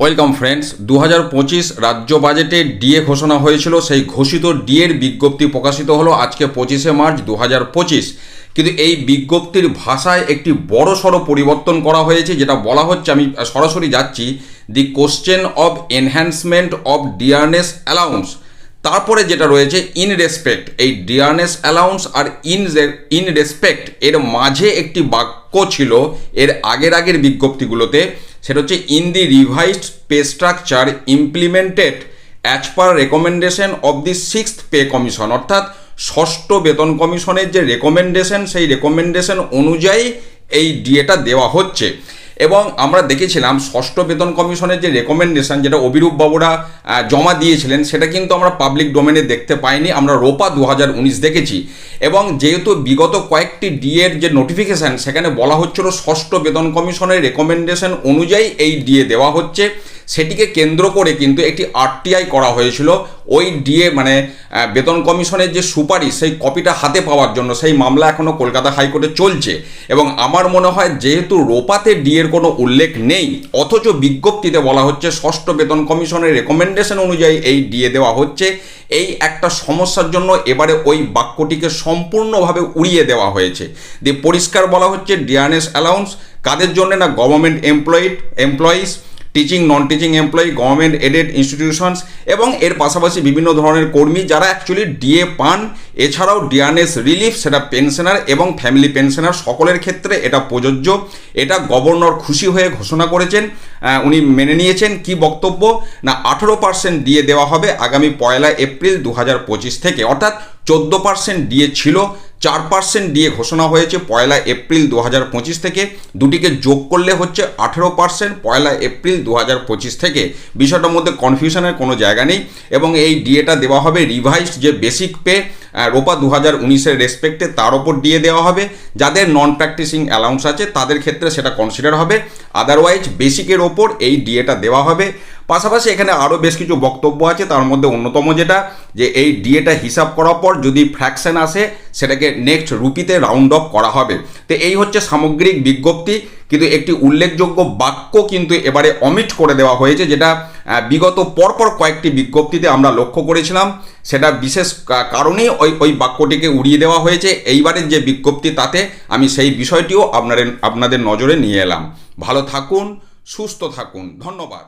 Welcome friends দু হাজার পঁচিশ রাজ্য বাজেটে ডিএ ঘোষণা হয়েছিল। সেই ঘোষিত ডিএর বিজ্ঞপ্তি প্রকাশিত হলো আজকে পঁচিশে মার্চ দু হাজার পঁচিশ। কিন্তু এই বিজ্ঞপ্তির ভাষায় একটি বড় পরিবর্তন করা হয়েছে, যেটা বলা হচ্ছে, আমি সরাসরি যাচ্ছি the question of enhancement of dearness allowance তারপরে যেটা রয়েছে ইন রেসপেক্ট এই ডিয়ারনেস অ্যালাউন্স আর ইন ইন রেসপেক্ট এর মাঝে একটি বাক্য ছিল, এর আগের আগের বিজ্ঞপ্তিগুলোতে, সেটা হচ্ছে in the revised pay structure implemented as per recommendation of the sixth pay commission অর্থাৎ ষষ্ঠ বেতন কমিশনের যে রেকমেন্ডেশন সেই রেকমেন্ডেশন অনুযায়ী এই ডিএটা দেওয়া হচ্ছে। এবং আমরা দেখেছিলাম ষষ্ঠ বেতন কমিশনের যে রেকমেন্ডেশন যেটা অভিরূপ বাবুরা জমা দিয়েছিলেন, সেটা কিন্তু আমরা পাবলিক ডোমেনে দেখতে পাইনি। আমরা রোপা দু হাজার উনিশ দেখেছি। এবং যেহেতু বিগত কয়েকটি ডিএর যে নোটিফিকেশান সেখানে বলা হচ্ছিল ষষ্ঠ বেতন কমিশনের রেকমেন্ডেশন অনুযায়ী এই ডিএ দেওয়া হচ্ছে। সেটিকে কেন্দ্র করে কিন্তু একটি আরটিআই করা হয়েছিল। ওই ডিএ মানে বেতন কমিশনের যে সুপারিশ, সেই কপিটা হাতে পাওয়ার জন্য সেই মামলা এখনও কলকাতা হাইকোর্টে চলছে। এবং আমার মনে হয় যেহেতু রোপাতে ডিএর কোনো উল্লেখ নেই, অথচ বিজ্ঞপ্তিতে বলা হচ্ছে ষষ্ঠ বেতন কমিশনের রেকমেন্ডেশন অনুযায়ী এই ডিএ দেওয়া হচ্ছে। এই একটা সমস্যার জন্য এবারে ওই বাক্যটিকে সম্পূর্ণভাবে উড়িয়ে দেওয়া হয়েছে। দিয়ে পরিষ্কার বলা হচ্ছে ডিআরএস অ্যালাউন্স কাদের জন্য না government employed employees teaching non teaching employee government aided institutions এবং এর পাশাপাশি বিভিন্ন ধরনের কর্মী যারা অ্যাকচুয়ালি ডিএ পান। এছাড়াও ডিয়ারনেস রিলিফ সেটা পেনশনার এবং ফ্যামিলি পেনশনার সকলের ক্ষেত্রে এটা প্রযোজ্য। এটা গভর্নর খুশি হয়ে ঘোষণা করেছেন। উনি মেনে নিয়েছেন। কি বক্তব্য? না, আঠেরো পার্সেন্ট দিয়ে দেওয়া হবে আগামী পয়লা এপ্রিল দু হাজার পঁচিশ থেকে। অর্থাৎ চোদ্দ পার্সেন্ট দিয়ে ছিল। চার পার্সেন্ট দিয়ে ঘোষণা হয়েছে, পয়লা এপ্রিল দু হাজার পঁচিশ থেকে। দুটিকে যোগ করলে হচ্ছে আঠেরো পার্সেন্ট পয়লা এপ্রিল দু হাজার পঁচিশ থেকে। বিষয়টার মধ্যে কনফিউশনের কোনো জায়গা নেই। এবং এই ডিএটা দেওয়া হবে রিভাইসড যে বেসিক পে রোপা দু হাজার উনিশের রেসপেক্টে তার ওপর দিয়ে দেওয়া হবে। যাদের নন প্র্যাকটিসিং অ্যালাউন্স আছে, তাদের ক্ষেত্রে সেটা কনসিডার হবে। আদারওয়াইজ বেসিকের ওপর এই ডিএটা দেওয়া হবে। পাশাপাশি এখানে আরও বেশ কিছু বক্তব্য আছে, তার মধ্যে অন্যতম যেটা, যে এই ডিএটা হিসাব করার পর যদি ফ্র্যাকশন আসে, সেটাকে নেক্সট রুপিতে রাউন্ড অফ করা হবে। তো এই হচ্ছে সামগ্রিক বিজ্ঞপ্তি, কিন্তু একটি উল্লেখযোগ্য বাক্য কিন্তু এবারে অমিট করে দেওয়া হয়েছে, যেটা বিগত পরপর কয়েকটি বিজ্ঞপ্তিতে আমরা লক্ষ্য করেছিলাম। সেটা বিশেষ কারণেই ওই ওই বাক্যটিকে উড়িয়ে দেওয়া হয়েছে। এইবারের যে বিজ্ঞপ্তি তাতে আমি সেই বিষয়টিও আপনাদের আপনাদের নজরে নিয়ে এলাম। ভালো থাকুন, সুস্থ থাকুন। ধন্যবাদ।